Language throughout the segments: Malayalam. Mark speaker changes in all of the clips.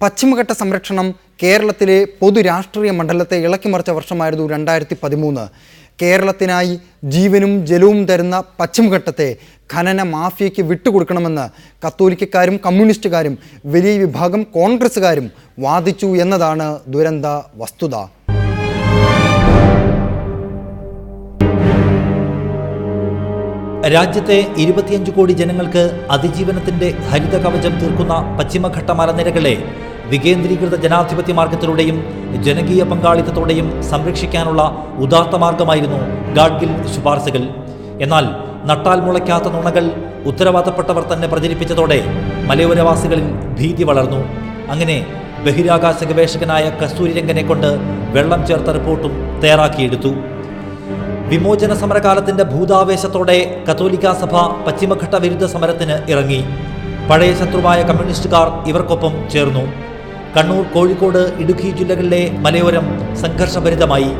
Speaker 1: പശ്ചിമഘട്ട സംരക്ഷണം കേരളത്തിലെ പൊതുരാഷ്ട്രീയ മണ്ഡലത്തെ ഇളക്കിമറിച്ച വർഷമായിരുന്നു രണ്ടായിരത്തി പതിമൂന്ന് കേരളത്തിനായി ജീവനും ജലവും തരുന്ന പശ്ചിമഘട്ടത്തെ ഖനന മാഫിയയ്ക്ക് വിട്ടുകൊടുക്കണമെന്ന് കത്തോലിക്കക്കാരും കമ്മ്യൂണിസ്റ്റുകാരും വലിയ വിഭാഗം കോൺഗ്രസ്സുകാരും വാദിച്ചു എന്നതാണ് ദുരന്ത വസ്തുത.
Speaker 2: രാജ്യത്തെ ഇരുപത്തിയഞ്ച് കോടി ജനങ്ങൾക്ക് അതിജീവനത്തിന്റെ ഹരിത കവചം തീർക്കുന്ന പശ്ചിമഘട്ട മലനിരകളെ വികേന്ദ്രീകൃത ജനാധിപത്യ മാർഗത്തിലൂടെയും ജനകീയ പങ്കാളിത്തത്തോടെയും സംരക്ഷിക്കാനുള്ള ഉദാത്ത മാർഗമായിരുന്നു ഗാഡ്ഗിൽ ശുപാർശകൾ. എന്നാൽ നട്ടാൽ മുളയ്ക്കാത്ത നുണകൾ ഉത്തരവാദപ്പെട്ടവർ തന്നെ പ്രചരിപ്പിച്ചതോടെ മലയോരവാസികളിൽ ഭീതി വളർന്നു. അങ്ങനെ ബഹിരാകാശ ഗവേഷകനായ കസ്തൂരിരംഗനെ കൊണ്ട് വെള്ളം ചേർത്ത റിപ്പോർട്ടും തയ്യാറാക്കിയെടുത്തു. വിമോചന സമരകാലത്തിന്റെ ഭൂതാവേശത്തോടെ കത്തോലിക്കാ സഭ പശ്ചിമഘട്ട വിരുദ്ധ സമരത്തിന് ഇറങ്ങി. പഴയ ശത്രുവായ കമ്മ്യൂണിസ്റ്റുകാർ ഇവർക്കൊപ്പം ചേർന്നു. കണ്ണൂർ കോഴിക്കോട് ഇടുക്കി ജില്ലകളിലെ മലയോരം സംഘർഷഭരിതമായി.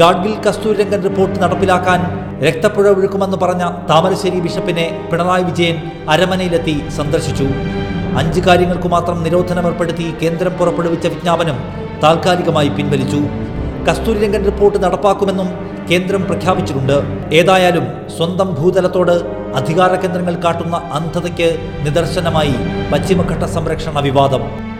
Speaker 2: ഗാഡ്ഗിൽ കസ്തൂരിരംഗൻ റിപ്പോർട്ട് നടപ്പിലാക്കാൻ രക്തപ്പുഴ ഒഴുക്കുമെന്ന് പറഞ്ഞ താമരശ്ശേരി ബിഷപ്പിനെ പിണറായി വിജയൻ അരമനയിലെത്തി സന്ദർശിച്ചു. അഞ്ച് കാര്യങ്ങൾക്കു മാത്രം നിരോധനം ഏർപ്പെടുത്തി കേന്ദ്രം പുറപ്പെടുവിച്ച വിജ്ഞാപനം താൽക്കാലികമായി പിൻവലിച്ചു. കസ്തൂരിരംഗൻ റിപ്പോർട്ട് നടപ്പാക്കുമെന്നും കേന്ദ്രം പ്രഖ്യാപിച്ചിട്ടുണ്ട്. ഏതായാലും സ്വന്തം ഭൂതലത്തോട് അധികാര കേന്ദ്രങ്ങൾ കാട്ടുന്ന അന്ധതയ്ക്ക് നിദർശനമായി പശ്ചിമഘട്ട സംരക്ഷണ വിവാദം.